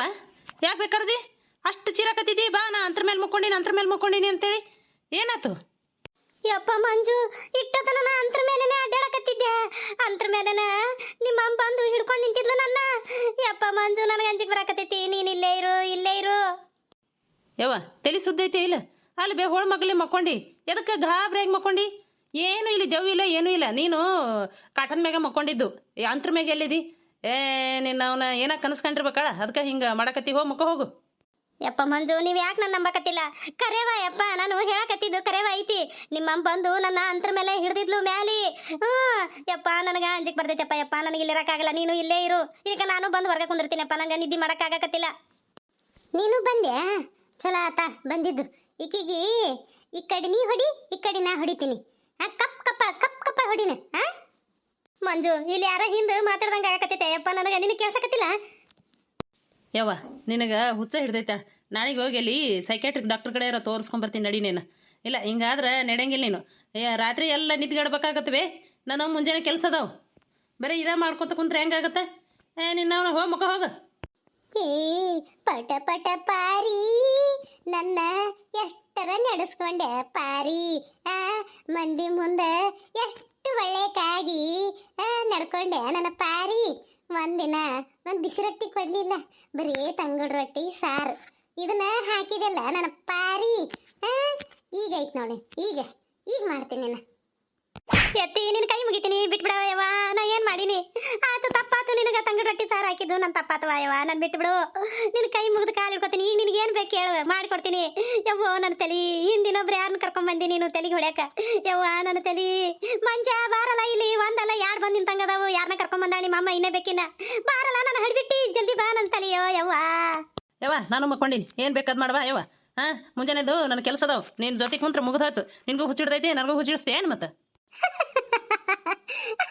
ಯಾವ ಯಾಕೆ ಬೇಕಾರ್ದಿ? ಅಷ್ಟು ಚೀರಾಕತ್ತಿದ್ದಿ ಬಾ ನಾ ಅಂತರ ಮೇಲೆ ಮುಕ್ಕೊಂಡಿನಿ ಅಂತರ ಮೇಲೆ ಮುಕ್ಕೊಂಡಿನಿ ಅಂತೇಳಿ. ಏನಾತು? ಯಪ್ಪ ಮಂಜು ಇಟ್ಟತನ ನಾ ಅಂತ್ರ ಮೇಲೆನೆ ಅಡ್ಡಾಡಕತ್ತಿದ್ದೆ ಅಂತ್ರ ಮೇಲೆನ ನಿಮ್ಮ ಅಮ್ಮ ಬಂದು ಹಿಡ್ಕೊಂಡು ನಿಂತಿದ್ಲು ನನ್ನ. ಯಪ್ಪ ಮಂಜು ನನಗೆ ಅಂಜಿಗೆ ಬರಾಕತ್ತೈತಿ ನೀನು ಇಲ್ಲೇ ಇರು ಇಲ್ಲೇ ಇರು. ಯವ್ವ ತಲೆ ಸುದ್ದೈತೆ ಇಲ್ಲ? ಅಲ್ಲಿ ಬೇ ಹೋಳ ಮಗಲಿ ಮಕ್ಕೊಂಡಿ. ಎದಕ್ಕೆ ಗಾಬ್ರಿಯಾಗಿ ಮಕ್ಕೊಂಡಿ? ಏನು ಇಲ್ಲಿ ದೆವ್ವ ಇಲ್ಲ ಏನೂ ಇಲ್ಲ. ನೀನು ಕಾಟನ್ ಮ್ಯಾಗ ಮಕ್ಕೊಂಡಿದ್ದು. ಅಂತ್ರ ಮ್ಯಾಗ ಎಲ್ಲಿದಿ? ಏ ನಿನ್ನ ಅವನ ಏನ ಕನಸ್ಕೊಂಡಿರ್ಬೇಕಳ? ಅದಕ್ಕೆ ಹಿಂಗೆ ಮಾಡಕತ್ತಿ ಹೋಗಿ ಮುಖ ಹೋಗು. ಯಪ್ಪ ಮಂಜು ನೀವ್ ಯಾಕೆ ನನ್ನ ನಂಬಕತ್ತಿಲ್ಲ? ಕರೆವಾ ಯಪ್ಪ ನಾನು ಹೇಳಕತ್ತಿದ್ದು ಕರೆವ ಐತಿ. ನಿಮ್ಮಮ್ಮ ಬಂದು ನನ್ನ ಅಂತರ ಮೇಲೆ ಹಿಡ್ದಿದ್ಲು ಮ್ಯಾಲಿ. ಹ್ಮ್ ಯಪ್ಪ ನನಗ ಅಂಜಿಕ್ ಬರ್ತೈತಪ್ಪ ಯಪ್ಪ ನನಗೆ ಇಲ್ಲಿ ಇರಕ್ಕಾಗಲ್ಲ ನೀನು ಇಲ್ಲೇ ಇರು. ಈಗ ನಾನು ಬಂದು ಹೊರಗೆ ಕುಂದಿರ್ತೀನಪ್ಪ ನಂಗೆ ನಿದ್ದೆ ಮಾಡಕ್ಕಾಗಕತ್ತಿಲ್ಲ. ನೀನು ಬಂದ್ಯಾ? ಚಲೋ ಆತ ಬಂದಿದ್ದು. ಈಕಿಗೆ ಈ ಕಡೆ ನೀ ಹೊಡಿ ಈ ಕಡೆ ನಾ ಹೊಡಿತೀನಿ. ಕಪ್ ಕಪ್ಪ ಕಪ್ ಕಪ್ಪ ಹೊಡಿನ ಆ? ಮಂಜು ಇಲ್ಲಿ ಯಾರ ಹಿಂದೆ ಮಾತಾಡ್ದಂಗೆ ಆಗಕತ್ತೈತೆ. ಯಪ್ಪ ನನಗೆ ನಿನಗೆ ಕೇಳ್ಸಕತ್ತಿಲ್ಲ? ಯವ್ವ ನಿನಗೆ ಹುಚ್ಚ ಹಿಡ್ದೈತ. ನಾಳೆಗೆ ಹೋಗಿ ಅಲ್ಲಿ ಸೈಕ್ಯಾಟ್ರಿಕ್ ಡಾಕ್ಟರ್ ಕಡೆ ಇರೋ ತೋರಿಸ್ಕೊಂಬರ್ತೀನಿ ನಡಿ ನೀನು. ಇಲ್ಲ ಹಿಂಗಾದ್ರೆ ನಡೆಯಂಗಿಲ್ಲ ನೀನು. ಏ ರಾತ್ರಿ ಎಲ್ಲ ನಿದ್ಗೆಡ್ಬೇಕಾಗತ್ತವೆ ನಾನು ಮುಂಜಾನೆ ಕೆಲಸ ಅದಾವು. ಬರೀ ಇದ ಮಾಡ್ಕೊತ ಕುಂತ್ರೆ ಹೆಂಗಾಗತ್ತೆ? ಏ ನಿನ್ನ ಹೋಗ ಮುಖ ಹೋಗ. ಏ ಪಟ ಪಟ ಪಾರಿ. ನನ್ನ ಎಷ್ಟರ ನಡೆಸ್ಕೊಂಡೆ ಪಾರಿ. ಆ ಮಂದಿ ಮುಂದೆ ಎಷ್ಟು ಒಳ್ಳೆಕಾಗಿ ಆ, ನಡ್ಕೊಂಡೆ. ನನ್ನ ಪಾರಿ ಒಂದಿನ ಒಂದು ಬಿಸಿ ರೊಟ್ಟಿ ಕೊಡಲಿಲ್ಲ. ಬರೀ ತಂಗುಡ್ ರೊಟ್ಟಿ ಸಾರು. ಇದನ್ನ ಹಾಕಿದೆಲ್ಲ ನನ್ನ ಪಾರಿ. ಈಗ ಐತ್ ನೋಡಿ ಈಗ ಈಗ ಮಾಡ್ತೀನಿ ನಾನು. ಎತ್ತಿ ನಿನ್ನ ಕೈ ಮುಗಿತೀನಿ ಬಿಟ್ಬಿಡವ ನಾ ಏನ್ ಮಾಡೀನಿ? ಆತು ನಿನಗ ತಂಗಡ ರೊಟ್ಟಿ ಸಾರು ಹಾಕಿದ್ದು ನನ್ನ ತಪ್ಪ ಯವ್ವ? ನಾನು ಬಿಟ್ಬಿಡು. ನಿನ್ನ ಕೈ ಮುಗಿದು ಕಾಲು ಇಡ್ಕೋತೀನಿ ಈಗ ನಿನಗೆ ಏನು ಬೇಕು ಹೇಳು. ಮಾಡ್ಕೊಡ್ತೀನಿ. ಯವ್ವ ನನ್ನ ತಲಿ. ಹಿಂದಿನೊಬ್ರು ಯಾರನ್ನ ಕರ್ಕೊಂಡ್ ಬಂದಿ ನೀನು ತಲೆಗೆ ಹೊಡ್ಯಾಕ? ಯವ್ವ ನನ್ನ ತಲಿ. ಮಂಜ ಬಾರಲ್ಲ ಇಲ್ಲಿ. ಒಂದಲ್ಲ ಎರಡು ಬಂದಿನ ತಂಗದವು. ಯಾರನ್ನ ಕರ್ಕೊಂಡ್ ಬಂದಾಣಿ ನಿಮ್ಮ ಅಮ್ಮ ಇನ್ನೇ ಬೇಕಿನ ಬಾರಲ್ಲ ನನ್ನ ಹಡ್ಬಿಟ್ಟಿ. ಜಲ್ದಿ ಬಾ ನನ್ನ ತಲಿಯೋ ಯವ್ವ. ಯವ್ವ ನಾನು ಮಕ್ಕೊಂಡಿನಿ. ಏನು ಬೇಕಾದ್ ಮಾಡವಾ ಯವ್ವ? ಹಾಂ? ಮುಂಜಾನೆದು ನನ್ನ ಕೆಲಸ ಅದಾವು ನಿನ್ನ ಜೊತೆ ಕುಂತ್ರ ಮುಗ್ದಾತು ನಿನ್ಗೂ ಹುಚ್ಚಿಡ್ದೈತಿ ನನಗೂ ಹುಚ್ಚಿಡಿಸ್ತೆ. ಏನು ಮತ್ತೆ?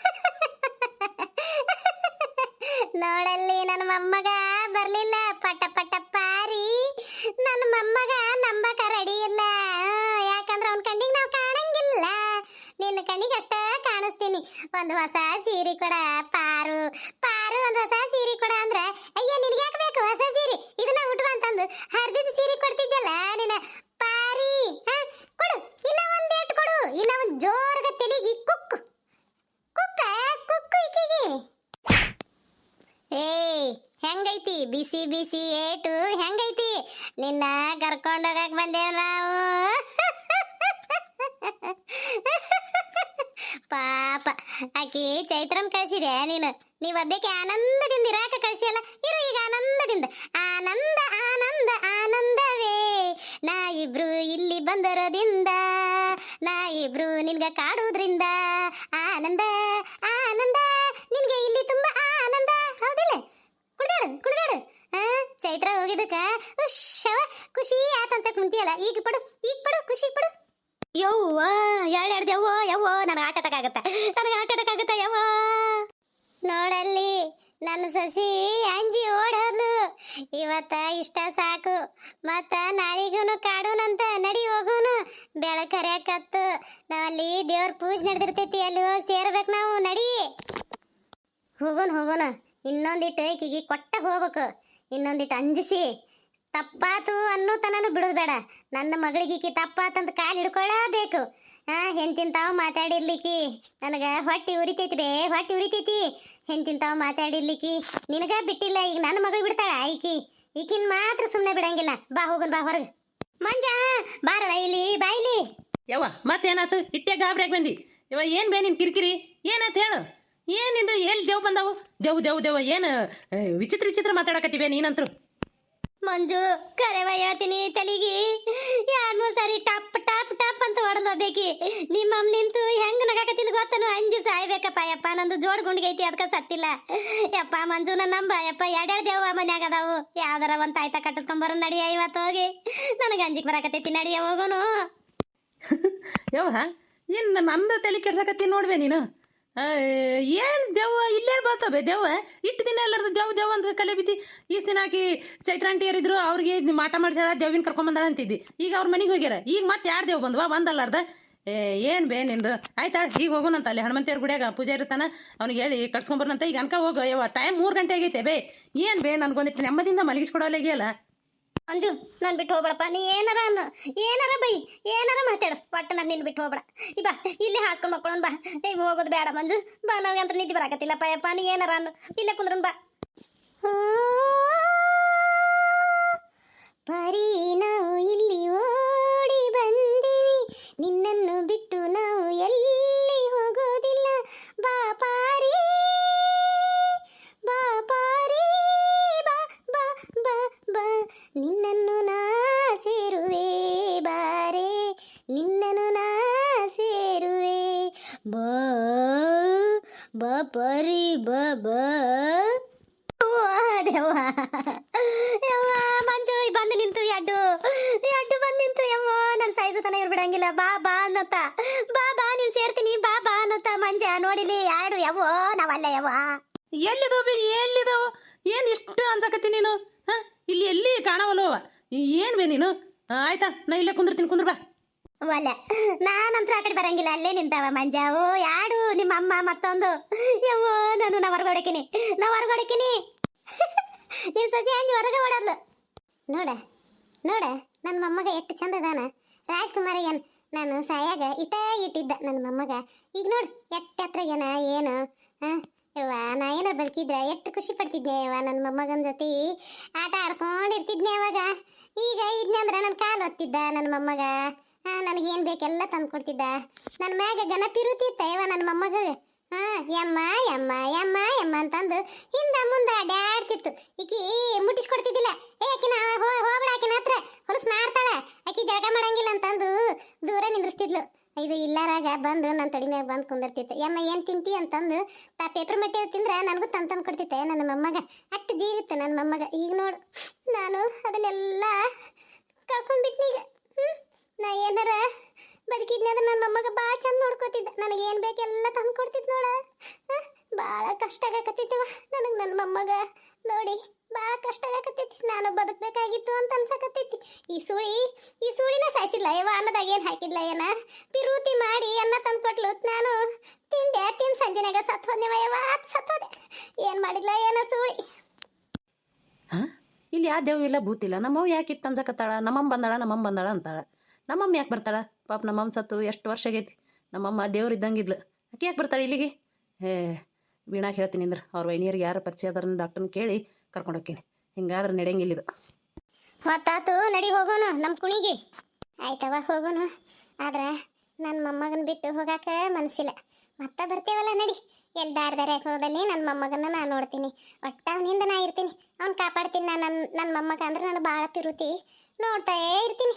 ನೋಡಲ್ಲಿ ನನ್ನ ಮೊಮ್ಮಗ ಬರ್ಲಿಲ್ಲ. ಪಟ ಪಟ ಪಾರಿ. ನನ್ನ ಮೊಮ್ಮಗ ನಂಬಕ ರೆಡಿ ಇಲ್ಲ. ಯಾಕಂದ್ರೆ ಅವನ ಕಣ್ಣಿಗೆ ನಾವು ಕಾಣಂಗಿಲ್ಲ. ನಿನ್ನ ಕಣ್ಣಿಗೆ ಅಷ್ಟ ಕಾಣಿಸ್ತೀನಿ. ಒಂದು ಹೊಸ ಸೀರೆ ಕೊಡ ಪಾರು. ಪಾರು, ಒಂದು ಹೊಸ ಸೀರೆ ಕೊಡ ಅಂದ್ರೆ, ಅಯ್ಯ, ನಿನಗೆ ಯಾಕೆ ಬೇಕು ಹೊಸ ಸೀರೆ? ಇದನ್ನ ಉಟ್ಕೊ ಅಂತಂದು. ಸೀರೆ ಕೊಡ್ತಿದ್ದಲ್ಲ ನಿನ್ನ ಪಾರಿ ಹಾ ಕೊಡು ಇನ್ನ ಒಂದೇಟ್ ಕೊಡು ಇನ್ನ ಒಂದು ಜೋರ್ಗ ತೆಲಿಗಿ ಕುಕ್ಕು ಕುಕ್ಕ ಕುಕ್ಕು ಈಕಿಗೆ ಏಯ್ ಹೆಂಗೈತಿ? ಬಿಸಿ ಬಿಸಿ ಏಟು ಹೆಂಗೈತಿ? ನಿನ್ನ ಕರ್ಕೊಂಡೋಗಕ್ ಬಂದೇವ್ ನಾವು. ಪಾಪ. ಆಕಿ ಚೈತ್ರನ್ ಕಳ್ಸಿದೆ ನೀನು? ನೀವ್ ಒಬ್ಬಕ್ಕೆ ಆನಂದದಿಂದ ಇರಾಕ ಕಳ್ಸಿಯಲ್ಲ? ಇರು ಈಗ ಆನಂದದಿಂದ. ಆನಂದ ಆನಂದ, ಆನಂದವೇ. ನಾ ಇಬ್ರು ಇಲ್ಲಿ ಬಂದರೋದಿಂದ, ನಾ ಇಬ್ರು ನಿನ್ಗ ಕಾಡುದ್ರಿಂದ. ಆನಂದ ಕುಡ್ದಾಡು ಹಾ ಚೈತ್ರ ಹೋಗಿದ್ದಕ್ಕ. ಶವ ಖುಷಿ ಆತಂತ ಕುಂತಿಯಲ್ಲ. ಈಗ ಪಡು ಈಗ ಪಡು, ಖುಷಿ ಪಡು. ಯವ್ವ ಯಾಳ್ಯಾಡ್ದು ಯವ್ವ ಯವ್ವ, ನನಗೆ ಆಟ ನನಗೆ ಆಟ ಆಟಕ್ಕಾಗತ್ತ ಯವ್ವ. ನೋಡಲ್ಲಿ, ನನ್ನ ಸಸಿ ಅಂಜಿ ಓಡೋದ್ಲು. ಇವತ್ತ ಇಷ್ಟ ಸಾಕು. ಮತ್ತ ನಾಳಿಗೂನು ಕಾಡೂನಂತ ನಡಿ ಹೋಗುನು. ಬೆಳಕರ್ಯಾಕತ್ತು ನಾವಲ್ಲಿ ದೇವ್ರ ಪೂಜೆ ನಡೆದಿರ್ತೈತಿ, ಅಲ್ಲಿ ಹೋಗಿ ಸೇರ್ಬೇಕು ನಾವು, ನಡಿ. ಹೋಗೋಣ ಹೋಗೋಣ. ಇನ್ನೊಂದಿಟ್ಟು ಈಕಿಗೆ ಕೊಟ್ಟ ಹೋಗ್ಬೇಕು. ಇನ್ನೊಂದಿಟ್ಟು ಅಂಜಿಸಿ, ತಪ್ಪಾತು ಅನ್ನೋ ತನನು ಬಿಡೋದು ಬೇಡ. ನನ್ನ ಮಗಳಿಗೆ ಈಕಿ ತಪ್ಪಾತಂತ ಕಾಲು ಹಿಡ್ಕೊಳ್ಳಬೇಕು ಹಾಂ ಹೆಂತಿಂತಾವ್ ಮಾತಾಡಿರ್ಲಿಕ್ಕಿ, ನನಗೆ ಹೊಟ್ಟೆ ಉರಿತೈತಿ ಬೇ, ಹೊಟ್ಟೆ ಉರಿತೈತಿ. ಹೆಂತಿಂತಾವ್ ಮಾತಾಡಿರ್ಲಿಕ್ಕಿ, ನಿನಗ ಬಿಟ್ಟಿಲ್ಲ, ಈಗ ನನ್ನ ಮಗಳು ಬಿಡ್ತಾಳ ಈಕಿ. ಈಕಿನ ಮಾತ್ರ ಸುಮ್ಮನೆ ಬಿಡಂಗಿಲ್ಲ. ಬಾ ಹೋಗನ್, ಬಾ ಹೊರಗೆ. ಮಂಜ ಬಾರಲ್ಲ ಇಲ್ಲಿ ಬಾಯಿಲಿ ಯವ್ವ, ಮತ್ತೇನಾತು? ಇಟ್ಟೆ ಗಾಬ್ರಿಯಾಗಿ ಬಂದಿ. ಯವ್ವ, ಏನು ಬೇ ನಿನ್ ಕಿರಿಕಿರಿ? ಏನಾಯ್ತು ಹೇಳು? ಏನಿಂದು ಎಲ್ಲಿ ದೇವ್ ಬಂದವು? ದೇವ್ ದೇವ್ ದೇವ ಏನು ವಿಚಿತ್ರ ವಿಚಿತ್ರ ಮಾತಾಡಕತ್ತಿವೆ ನೀನಂತ್ರು? ಮಂಜು ಕರೆವ ಹೇಳ್ತೀನಿ ತಲಿಗಿ. ಯಾರು ಸರಿ ಸಾರಿ ಟಪ್ ಟಪ್ ಟಪ್ ಅಂತ ಹೊಡಲೋದೇಕಿ ನಿಮ್ಮ ಅಮ್ಮ ನಿಂತು ಹೆಂಗ್ ನಗಾಕತ್ತಿಲ್ಲ ಗೊತ್ತನು? ಅಂಜು ಸಾಯ್ಬೇಕಪ್ಪ ಯಪ್ಪ ನಂದು ಜೋಡ್ ಗುಂಡಿಗೈತಿ ಅದಕ್ಕ ಸತ್ತಿಲ್ಲ. ಯಪ್ಪ ಮಂಜು ನನ್ನ ನಂಬ ಯಪ್ಪ ಎರಡೆರಡು ದೇವ ಮನ್ಯಾಗ ಅದಾವು. ಯಾವ್ದಾರ ಒಂದ್ ತಾಯ್ತ ಕಟ್ಟಿಸ್ಕೊಂಬರು ನಡಿಯ ಇವತ್ತು ಹೋಗಿ. ನನಗೆ ಅಂಜಿಕ್ ಬರಾಕತ್ತೈತಿ ನಡಿಯ ಹೋಗೋನು. ಯವ್ವ ಏನು ನಂದು ತಲೆ ಕೆಡ್ಸಕತ್ತಿ ನೋಡ್ವೆ ನೀನು? ಏನು ದೆವ್ವ? ಇಲ್ಲೇ ಬರ್ತವೆ ದೆವ್ವ? ಇಟ್ಟು ದಿನ ಎಲ್ಲರದು ದೆವ್ ದೆವ್ ಅಂತ ಕಲೆ ಬಿದ್ದಿ. ಈಸ್ ದಿನ ಹಾಕಿ ಚೈತ್ರಾಂಟಿ ಯಾರಿದ್ರು ಅವ್ರಿಗೆ ಮಾಟ ಮಾಡ್ಸಾಳ ದೆವ್ವಿನ ಕರ್ಕೊಂಬಂದಾಳ ಅಂತಿದ್ದಿ. ಈಗ ಅವ್ರ ಮನೆಗೆ ಹೋಗ್ಯಾರ. ಈಗ ಮತ್ತೆ ಯಾರು ದೇವ್ ಬಂದ್ವಾ? ಬಂದಲ್ಲಾರ್ದ. ಏನು ಬೇ ನಿಂದು? ಆಯ್ತಾ ಈಗ ಹೋಗೋಣಂತ ಅಲ್ಲಿ ಹನುಮಂತಿಯವ್ರ ಗುಡಿಯಾಗ ಪೂಜೆ ಇರ್ತಾನ ಅವ್ನಿಗೆ ಹೇಳಿ ಕಟ್ಸ್ಕೊಂಬರ್ನಂತ ಈಗ ಅನ್ಕ ಹೋಗು, ಯವ್ವ ಟೈಮ್ ಮೂರು ಗಂಟೆ ಆಗೈತೆ ಬೇ. ಏನು ಬೇ ನನ್ಗೊಂದಿಟ್ಟು ನೆಮ್ಮದಿಯಿಂದ ಮಲಗಿಸ್ಕೊಡೋಲಾಗಿಯಲ್ಲ ಅಂಜು, ನಾನು ಬಿಟ್ಟು ಹೋಗ್ಬೇಡಪ್ಪ. ನೀ ಏನಾರ ಅನ್ನು, ಏನಾರ ಬೈ, ಏನಾರ ಮಾತಾಡು. ಒಟ್ಟು ನಾನು ನಿನ್ನ ಬಿಟ್ಟು ಹೋಗ್ಬೇಡ. ಈ ಬಾ, ಇಲ್ಲಿ ಹಾಸ್ಕೊಂಡು ಮಕ್ಕಳು ಬಾ. ಏ, ಹೋಗೋದು ಬೇಡ ಮಂಜು. ಬಾ ನನಗಂತೂ ನಿದ್ದೆ ಬರಾಕತ್ತಿಲ್ಲಪ್ಪ ಯಪ್ಪ ನೀ ಏನಾರ ಅನ್ನು. ಇಲ್ಲೇ ಕುಂದ್ರನ್ ಬಾ. ಪರಿ ನಾವು ಇಲ್ಲಿ ಓಡಿ ಬಂದಿವಿ. ನಿನ್ನನ್ನು ಬಿಟ್ಟು ಪರಿ ಬ ಬ. ಮಂಜು ಬಂದು ನಿಂತು ಎಡ್ಡು ಎಡ್ಡು ಬಂದು ನಿಂತು, ಯವ್ವ. ನನ್ನ ಸೈಜ್ ತನ ಇರ್ ಬಿಡಂಗಿಲ್ಲ ಬಾ ಬಾ ಅನ್ನತ್ತ. ಬಾ ಬಾ, ನೀನ್ ಸೇರ್ತೀನಿ. ಬಾ ಬಾ ಅನ್ನತ್ತ, ಮಂಜ. ನೋಡಿಲಿ ಯಾಡು ಯವ್ವ. ನಾವಲ್ಲ, ಯವ್ವ. ಎಲ್ಲಿದೋ ಬಿ, ಎಲ್ಲಿದೋ? ಏನು ಇಷ್ಟು ಅನ್ಸಕತ್ತಿ ನೀನು? ಇಲ್ಲಿ ಎಲ್ಲಿ ಕಾಣವಲ್ಲವ ಏನು ಬೇ ನೀನು? ಆಯ್ತಾ? ನಾ ಇಲ್ಲೇ ಕುಂದಿರ್ತೀನಿ, ಕುಂದ್ರ ಬಾ. ಒಲ್ಲ ನಾನಂತ್ರ ಆ ಕಡೆ ಬರಂಗಿಲ್ಲ, ಅಲ್ಲೇ ನಿಂತಾವ ಮಂಜ. ಓ, ಯಾಡು ನಿಮ್ಮ ಅಮ್ಮ ಮತ್ತೊಂದು? ಯವ್ವೋ, ನಾನು ನಾ ಹೊರಗೊಡಕಿನಿ. ನಾ ಹೊರಗೊಡಕಿನಿ. ನಿನ್ ಸೊಸೆ ಅಂಜಿ ಹೊರಗೆ ಓಡೋದ್ಲು. ನೋಡ ನೋಡ ನನ್ನ ಮೊಮ್ಮಗ ಎಷ್ಟು ಚಂದ ಅದಾನ. ರಾಜ್ಕುಮಾರಿಗೆ ನಾನು ಸಾಯಾಗ ಇಟ ಇಟ್ಟಿದ್ದ ನನ್ನ ಮೊಮ್ಮಗ. ಈಗ ನೋಡು ಎಷ್ಟು ಹತ್ರಗೇನ ಏನು? ಹಾಂ? ಯವ್ವ, ನಾ ಏನಾರು ಬದುಕಿದ್ರೆ ಎಷ್ಟು ಖುಷಿ ಪಡ್ತಿದ್ದೆ ಯವ್ವ ನನ್ನ ಮೊಮ್ಮಗನ ಜೊತೆ? ಆಟ ಆಡ್ಕೊಂಡಿರ್ತಿದ್ನೆ ಅವಾಗ ಈಗ ಇದ್ನಂದ್ರ ನನ್ನ ಕಾಲು ಒತ್ತಿದ್ದ ನನ್ನ ಮೊಮ್ಮಗ. ನನಗೇನು ಬೇಕೆಲ್ಲ ತಂದು ಕೊಡ್ತಿದ್ದ. ನನ್ನ ಮ್ಯಾಗ ಗನ ಪಿರುತಿತ್ತ ನನ್ನ ಮೊಮ್ಮಗ. ಹಾಂ, ಯಮ್ಮ ಯಮ್ಮ ಯಮ್ಮ ಯಮ್ಮ ಅಂತಂದು ಹಿಂದ ಮುಂದೆ ಅಡ್ಯಾಡ್ತಿತ್ತು. ಈಕಿ ಮುಟ್ಟಿಸ್ಕೊಡ್ತಿದ್ದಿಲ್ಲ. ಏ, ಆಕಿನ ಹೋಗ್ಬಿಡ ಆಕಿನ ಹತ್ರ. ಹೊಲಸ್ ನಾರ್ತಾಳ. ಆಕಿ ಜಳಕ ಮಾಡಂಗಿಲ್ಲ ಅಂತಂದು ದೂರ ನಿಂದ್ರಿಸ್ತಿದ್ಲು. ಇದು ಇಲ್ಲಾರಾಗ ಬಂದು ನನ್ನ ತಡಿ ಮ್ಯಾಗ ಬಂದು ಕುಂದಿರ್ತಿತ್ತು. ಯಮ್ಮ, ಏನು ತಿಂತಿ ಅಂತಂದು ತಾ ಪೇಪರ್ ಮಟ್ಟಿ ತಿಂದ್ರೆ ನನಗೂ ತಂದು ತಂದು ಕೊಡ್ತಿತ್ತೆ ನನ್ನ ಮೊಮ್ಮಗ. ಅಟ್ಟು ಜೀವಿತ್ತು ನನ್ನ ಮೊಮ್ಮಗ. ಈಗ ನೋಡು, ನಾನು ಅದನ್ನೆಲ್ಲ ಕಳ್ಕೊಂಡ್ಬಿಟ್ನಿ ಈಗ ಹ್ಞೂ ನಾ ಏನಾರ ಬದುಕಿದ್ನಿ ಅಂದ್ರೆ ನನ್ನ ಮೊಮ್ಮಗ ಭಾಳ ಚಂದ ನೋಡ್ಕೋತಿದ್ದ. ನನಗೆ ಏನು ಬೇಕೆಲ್ಲ ತಂದು ಕೊಡ್ತಿದ್ ನೋಡ. ಭಾಳ ಕಷ್ಟ ಆಗಕತ್ತಿತ್ತವ ನನಗೆ ನನ್ನ ಮೊಮ್ಮಗ. ನೋಡಿ ಭಾಳ ಕಷ್ಟ ಆಗಕತ್ತೈತಿ ನಾನು ಬದುಕಬೇಕಾಗಿತ್ತು ಅಂತ ಅನ್ಸಕತ್ತೈತಿ ಈ ಸುಳಿ, ಈ ಸುಳಿನ ಸಾಯಿಸಿಲ್ಲ ಯಾವ ಅನ್ನದಾಗ ಏನು ಹಾಕಿದ್ಲ ಏನ? ಪಿರೂತಿ ಮಾಡಿ ಅನ್ನ ತಂದು ಕೊಟ್ಲು. ನಾನು ತಿಂದೆ, ತಿಂದು ಸಂಜೆನಾಗ ಸತ್ ಹೋದ್ನೆವ ಯವ ಸತ್ತೋದೆ ಏನು ಮಾಡಿಲ್ಲ ಏನೋ ಸುಳಿ? ಹಾಂ? ಇಲ್ಲಿ ಯಾವ ದೇವ್ ಇಲ್ಲ ಭೂತಿಲ್ಲ. ನಮ್ಮವ್ ಯಾಕೆ ಇಟ್ಟು ನಮ್ಮಮ್ಮ ಬಂದಾಳ ನಮ್ಮಮ್ಮ ಬಂದಾಳ ಅಂತಾಳ. ನಮ್ಮಮ್ಮ ಯಾಕೆ ಬರ್ತಾಳೆ? ಪಾಪ ನಮ್ಮಮ್ಮ ಸತ್ತು ಎಷ್ಟು ವರ್ಷ ಆಗೈತಿ. ನಮ್ಮಮ್ಮ ದೇವ್ರು ಇದ್ದಂಗಿದ್ಲು ಆಕೆ ಯಾಕೆ ಬರ್ತಾಳೆ ಇಲ್ಲಿಗೆ? ಹೇ, ವೀಣಾಗ ಹೇಳ್ತೀನಿ ಅಂದ್ರೆ ಅವ್ರ ವೈನಿಯರಿಗೆ ಯಾರು ಪರಿಚಯ ಅದಾರ ಡಾಕ್ಟರ್ನ ಕೇಳಿ ಕರ್ಕೊಂಡು ಹೋಗ್ತೀನಿ ಹಿಂಗಾದ್ರೆ ನಡೆಯಂಗಿಲ್ಲ ಇದು ಹೊತ್ತಾತು ನಡಿ ಹೋಗೋಣ ನಮ್ಮ ಕುಣಿಗೆ. ಆಯ್ತವ ಹೋಗೋಣ. ಆದ್ರೆ ನನ್ನ ಮೊಮ್ಮಗನ ಬಿಟ್ಟು ಹೋಗಾಕ ಮನಸ್ಸಿಲ್ಲ ಮತ್ತೆ ಬರ್ತೇವಲ್ಲ, ನಡಿ. ಎಲ್ಲಿ ದಾರಿ ದಾರ್ಯಾಗ ಹೋದಲ್ಲಿ ನನ್ನ ಮೊಮ್ಮಗನ ನಾನು ನೋಡ್ತೀನಿ. ಒಟ್ಟ ಅವನಿಂದ ನಾ ಇರ್ತೀನಿ. ಅವ್ನು ಕಾಪಾಡ್ತೀನಿ ನಾನು ನನ್ನ ನನ್ನ ಮೊಮ್ಮಗ ಅಂದ್ರೆ ನಾನು ಭಾಳ ಪಿರುತಿ. ನೋಡ್ತಾ ಇರ್ತೀನಿ.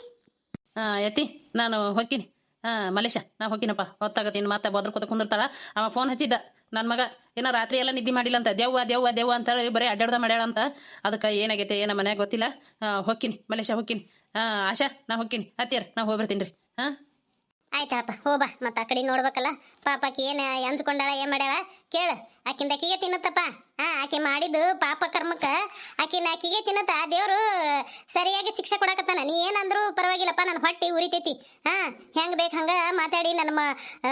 ಯತಿ, ನಾನು ಹೊಕ್ಕಿನಿ. ಹಾಂ ಮಲೇಶ ನಾ ಹೊಕ್ಕಿನಪ್ಪ. ಹೊತ್ತಾಗತ್ತೀನಿ ಮತ್ತೆ ಬದ್ರಕೋತ ಕುಂದಿರ್ತಾಳ. ಅವ ಫೋನ್ ಹಚ್ಚಿದ್ದ. ನನ್ನ ಮಗ ಏನೋ ರಾತ್ರಿ ಎಲ್ಲ ನಿದ್ದೆ ಮಾಡಿಲ್ಲ ಅಂತ ದೇವ್ವ ದೇವ್ವ, ದೆವ್ವ ಅಂತ ಹೇಳಿ ಬರೀ ಅಡ್ಡಾಡ್ದ ಮಾಡ್ಯಾಳ ಅಂತ. ಅದಕ್ಕೆ ಏನಾಗೈತೆ, ಏನೋ ಮನ್ಯಾಗ ಗೊತ್ತಿಲ್ಲ. ಹೊಕ್ಕಿನಿ ಮಲೇಶ ಹೊಕ್ಕಿನಿ. ಹಾಂ ಆಶಾ, ನಾ ಹೊಕ್ಕಿನಿ. ಹತ್ತಿರ ನಾ ಹೋಗ್ಬಿಡ್ತೀನಿ ರೀ. ಹಾಂ ಆಯ್ತಳಪ್ಪ ಹೋಬಾ ಮತ್ತೆ ಆ ಕಡೆ ನೋಡ್ಬೇಕಲ್ಲ. ಪಾಪ ಆಕಿ ಏನು ಅಂಜ್ಕೊಂಡಾಳ ಏನು ಮಾಡ್ಯಾಳ? ಕೇಳು. ಆಕಿಂದ ಆಕಿಗೆ ತಿನ್ನುತ್ತಪ್ಪ. ಹಾ, ಆಕೆ ಮಾಡಿದ್ದು ಪಾಪ ಕರ್ಮಕ್ಕ. ಆಕಿನ ಆಕಿಗೆ ತಿನ್ನತ್ತ. ದೇವ್ರು ಸರಿಯಾಗಿ ಶಿಕ್ಷೆ ಕೊಡಕತ್ತಾನ. ನೀ ಏನಂದ್ರು ಪರವಾಗಿಲ್ಲಪ್ಪ ನನ್ನ ಹೊಟ್ಟಿ ಉರಿತೈತಿ. ಹಾ, ಹೆಂಗ್ ಬೇಕು ಹಂಗ ಮಾತಾಡಿ ನನ್ನ ಮ,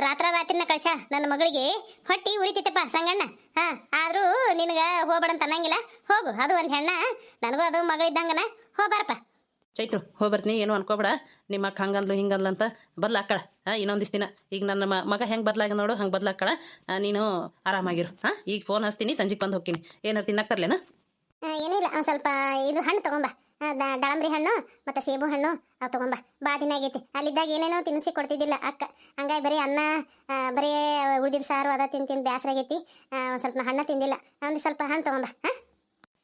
ರಾತ್ರ ರಾತ್ರಿನ ಕಳ್ಸ ನನ್ನ ಮಗಳಿಗೆ. ಹೊಟ್ಟಿ ಉರಿತೈತಪ್ಪ, ಸಂಗಣ್ಣ. ಹಾ, ಆದ್ರೂ ನಿನಗ ಹೋಗ್ಬೇಡಂತ ಅನ್ನಂಗಿಲ್ಲ. ಹೋಗು, ಅದು ಒಂದು ಹೆಣ್ಣ. ನನಗೂ ಅದು ಮಗಳಿದ್ದಂಗನ. ಹೋಗ್ಬಾರಪ್ಪ. ಚೈತ್ರು ಹೋಗಿ ಬರ್ತೀನಿ ಏನು ಅನ್ಕೋಬೇಡ. ನಿಮ್ಮ ಅಕ್ಕ ಹಂಗಂದ್ಲು ಹಿಂಗಂದ್ಲು ಅಂತ ಬದ್ಲಾಕಳ ಹಾಂ ಇನ್ನೊಂದಿಷ್ಟು ದಿನ. ಈಗ ನನ್ನ ಮಗ ಹೆಂಗೆ ಬದಲಾಗ ನೋಡು ಹಂಗೆ ಬದ್ಲಾಕಳ ನೀನು ಆರಾಮಾಗಿರು. ಹಾಂ ಈಗ ಫೋನ್ ಹಚ್ತೀನಿ ಸಂಜೆಗೆ ಬಂದು ಹೋಗ್ತೀನಿ. ಏನಾರು ತಿನ್ನಕ್ಕೆ ತರ್ಲೇನ ಆ, ಏನಿಲ್ಲ ಒಂದು ಸ್ವಲ್ಪ ಇದು ಹಣ್ಣು ತಗೊಂಬ. ದಾಳಂಬ್ರಿ ಹಣ್ಣು ಮತ್ತು ಸೇಬು ಹಣ್ಣು ಅವು ತಗೊಂಬ. ಭಾಳ ದಿನ ಆಗೈತಿ. ಅಲ್ಲಿದ್ದಾಗ ಏನೇನೋ ತಿನ್ನಿಸಿ ಕೊಡ್ತಿದ್ದಿಲ್ಲ ಅಕ್ಕ. ಹಂಗಾಗಿ ಬರೀ ಅನ್ನ ಬರೀ ಉಳಿದಿದ್ದ ಸಾರು ಅದ ತಿಂದು ತಿಂದು ಬೇಸರ ಆಗೈತಿ. ಒಂದು ಸ್ವಲ್ಪ ಹಣ್ಣು ತಿಂದಿಲ್ಲ. ಒಂದು ಸ್ವಲ್ಪ ಹಣ್ಣು ತಗೊಂಬ. ಹಾಂ?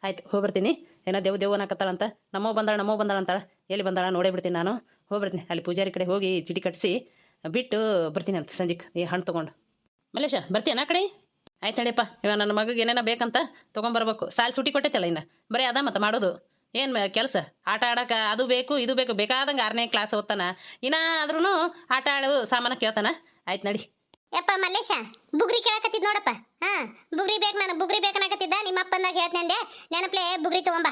ಆಯ್ತು ಹೋಗ್ಬರ್ತೀನಿ. ಏನೋ ದೇವ ದೇವ್ ಅನ್ನಕತ್ತಾಳಂತ? ನಮ್ಮವ್ ಬಂದಾಳ ನಮ್ಮವ್ ಬಂದಾಳ ಅಂತಾಳ? ಎಲ್ಲಿ ಬಂದಾಳ? ನೋಡೇ ಬಿಡ್ತೀನಿ ನಾನು. ಹೋಗ್ಬಿಡ್ತೀನಿ. ಅಲ್ಲಿ ಪೂಜಾರಿ ಕಡೆ ಹೋಗಿ ಚಿಟಿ ಕಟ್ಟಿಸಿ ಬಿಟ್ಟು ಬರ್ತೀನಿ ಅಂತ ಸಂಜೆಗೆ ಈ ಹಣ್ಣು ತೊಗೊಂಡು. ಮಲೇಶ ಬರ್ತೀಯನ ಆ ಕಡೆ? ಆಯ್ತು ನಡಿಯಪ್ಪ ಇವ ನನ್ನ ಮಗಗೆ ಏನೇನ ಬೇಕಂತ ತೊಗೊಂಬರ್ಬೇಕು. ಸಾಲ್ ಸುಟಿ ಕೊಟ್ಟೈತಲ್ಲ ಇನ್ನು. ಬರೀ ಅದ ಮತ್ತೆ ಮಾಡೋದು. ಏನು ಕೆಲಸ? ಆಟ ಆಡೋಕೆ ಅದು ಬೇಕು, ಇದು ಬೇಕು. ಬೇಕಾದಂಗೆ ಆರನೇ ಕ್ಲಾಸ್ ಓದ್ತಾನ. ಇನ್ನಾದ್ರೂ ಆಟ ಆಡೋ, ಸಾಮಾನು ಕೇಳ್ತಾನೆ. ಆಯ್ತು ನಡಿ. ಯಪ್ಪ ಮಲ್ಲೇಶ, ಬುಗ್ರಿ ಕೇಳಕತ್ತಿದ್ ನೋಡಪ್ಪ. ಹಾ, ಬುಗ್ರಿ ಬೇಕು ನಾನು, ಬುಗ್ರಿ ಬೇಕನ್ನಕತ್ತಿದ್ದ ನಿಮ್ಮ ಅಪ್ಪಂದಾಗ ಹೇಳ್ತಂದೆ ನೆನಪ್ಲೆ ಬುಗ್ರಿ ತಗೊಂಬ.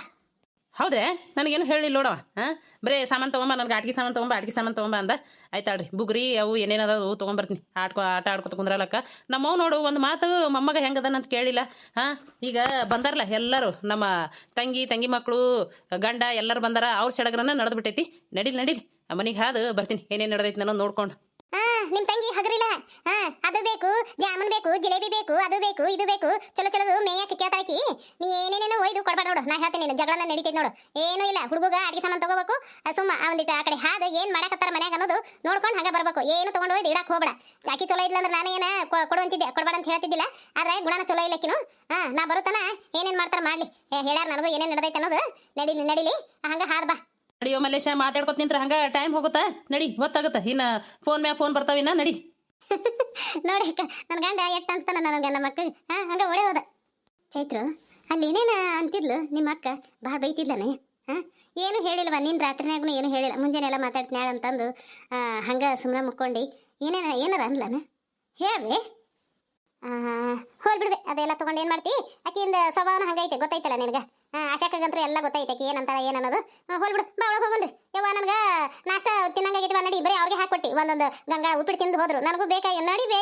ಹೌದೇ? ನನಗೇನು ಹೇಳಿಲ್ಲ ನೋಡವ ಹಾಂ? ಬರೀ ಸಾಮಾನು ತಗೊಂಬ, ನನಗೆ ಆಟಿಕೆ ಸಾಮಾನು ತೊಗೊಂಬ ಆಟಿಕೆ ಸಾಮಾನು ತೊಗೊಂಬ ಅಂದ. ಆಯ್ತಾಳ್ರಿ ಬುಗ್ರಿ ಅವು ಏನೇನದಾವು ತೊಗೊಂಬರ್ತೀನಿ. ಆಡ್ಕೊ, ಆಟ ಆಡ್ಕೊತ ಕುಂದ್ರಲಕ್ಕ. ನಮ್ಮವ್ ನೋಡು, ಒಂದು ಮಾತು ಮೊಮ್ಮಗ ಹೆಂಗದನ ಅಂತ ಕೇಳಿಲ್ಲ. ಹಾಂ? ಈಗ ಬಂದಾರಲ್ಲ ಎಲ್ಲರೂ, ನಮ್ಮ ತಂಗಿ ತಂಗಿ ಮಕ್ಕಳು ಗಂಡ ಎಲ್ಲರೂ ಬಂದಾರ, ಅವ್ರ ನಡೆದು ಬಿಟ್ಟೈತಿ. ನಡೀಲಿ ನಡೀಲಿ. ಮನೆಗೆ ಹಾದು ಬರ್ತೀನಿ. ಏನೇನು ನಡೆದೈತಿ ನಾನು ನೋಡ್ಕೊಂಡು. ನಿಮ್ ತಂಗಿ ಹಗರಿಲ್ಲ. ಹಾ, ಅದು ಬೇಕು. ಜಾಮೂನ್ ಬೇಕು, ಜಿಲೇಬಿ ಬೇಕು, ಅದು ಬೇಕು, ಇದು ಬೇಕು. ಚಲೋ ಚಲೋ ಮೇಯಕ್ಕೆ ಕೇಳ್ತಾಕಿ ನೀ ಏನೇನೇನೋ ಒಯ್ದು ಕೊಡ್ಬೇಡ ನೋಡು. ನಾ ಹೇಳ್ತೀನಿ ನೀನು ಜಗಳನ ನೋಡು. ಏನೂ ಇಲ್ಲ ಹುಡುಗ ಅಡಿಗೆ ಸಾಮಾನು ತಗೋಬೇಕು. ಆ, ಸುಮ್ಮ ಆ ಒಂದಿಟ್ಟು ಆ ಕಡೆ ಹಾದ ಏನು ಮಾಡಕತ್ತಾರ ಮನ್ಯಾಗ ಅನ್ನೋದು ನೋಡ್ಕೊಂಡು ಹಾಗೆ ಬರಬೇಕು. ಏನು ತೊಗೊಂಡು ಹೋಯ್ದು ಇಡಕ್ಕೆ ಹೋಗ್ಬೇಡ. ಆಕಿ ಚಲೋ ಇದ್ಲ ಅಂದ್ರೆ ನಾನೇನ ಕೊ- ಕೊಡುವಂತಿದ್ದೆ, ಕೊಡ್ಬೇಡ ಅಂತ ಹೇಳ್ತಿದ್ದಿಲ್ಲ. ಆದ್ರೆ ಗುಣನ ಚಲೋ ಇಲ್ಲಕ್ಕಿನು ಹಾ, ನಾ ಬರುತ್ತಾನ ಏನೇನ್ ಮಾಡ್ತಾರ ಮಾಡ್ಲಿ. ಹೇಳ್ಯಾರ ನನಗೂ ಏನೇನ್ ನಡೆದೈತೆ ಅನ್ನೋದು. ನಡಿಲಿ ನಡಿಲಿ. ಹಂಗ ಹಾದ್ ಬಾ. ನಡಿಯೋ ಮಲ್ಲೇಶ, ಮಾತಾಡ್ಕೊತ ನಿಂತ್ರ ಹಂಗ ಟೈಮ್ ಹೋಗುತ್ತಾ? ನಡಿ, ಹೊತ್ತಾಗುತ್ತ? ಇನ್ನ ಫೋನ್ ಮ್ಯಾಗ ಫೋನ್ ಬರ್ತಾವಿನ್ನ ನಡಿ. ನೋಡಿ ಅಕ್ಕ ನನ್ನ ಗಂಡ ಎಷ್ಟು ಅನ್ಸ್ತಾನ ನನಗೆ ನಮ್ಮ ಅಕ್ಕ ಹಾ, ಹಂಗ ಓಡೇ ಹೋದ. ಚೈತ್ರ, ಅಲ್ಲಿ ಏನೇನ ಅಂತಿದ್ಲು? ನಿಮ್ಮ ಅಕ್ಕ ಭಾಳ ಬೈತಿದ್ಲನೆ. ಹಾ, ಏನು ಹೇಳಿಲ್ವಾ? ನಿನ್ನ ರಾತ್ರಿನಾಗೂ ಏನು ಹೇಳಿಲ್ಲ. ಮುಂಜಾನೆ ಎಲ್ಲ ಮಾತಾಡ್ತೀನಿ ಅಂತಂದು ಹಂಗೆ ಸುಮ್ಮನೆ ಮುಕ್ಕೊಂಡು. ಏನೇನ, ಏನಾರ ಅಂದ್ಲನ? ಹೇಳ್ರಿ. ಹೋಲ್ ಬಿಡ್ವೆ ಅದೆಲ್ಲ ತಗೊಂಡು ಏನು ಮಾಡ್ತಿ? ಆಕಿಯಿಂದ ಸ್ವಭಾವನ ಹಂಗೈತೆ. ಗೊತ್ತೈತಲ್ಲ ನಿನಗೆ? ಆಶಾಕಂತೂ ಎಲ್ಲ ಗೊತ್ತೈತೆ ಏನಂತಾಳೆ ಏನಂತಾಳ ಏನನ್ನೋದು ಹೋಲ್ಬಿಡು ಹೋಲ್ ಬಿಡು, ಬಾ ಒಳಗೆ ಹೋಗೋಣ್ರಿ ಯವ್ವ, ನನಗೆ ನಾಷ್ಟ ತಿನ್ನಂಗಾಗೈತಿ ನಡಿ, ಬರೀ ಅವ್ರಿಗೆ ಹಾಕ್ಕೊಟ್ಟಿ ಒಂದೊಂದು ಗಂಗಾಳ ಉಪ್ಪಿಟ್ಟು ತಿಂದು ಹೋದ್ರು. ನನಗೂ ಬೇಕಾಗಿ ನಡಿ ಬೇ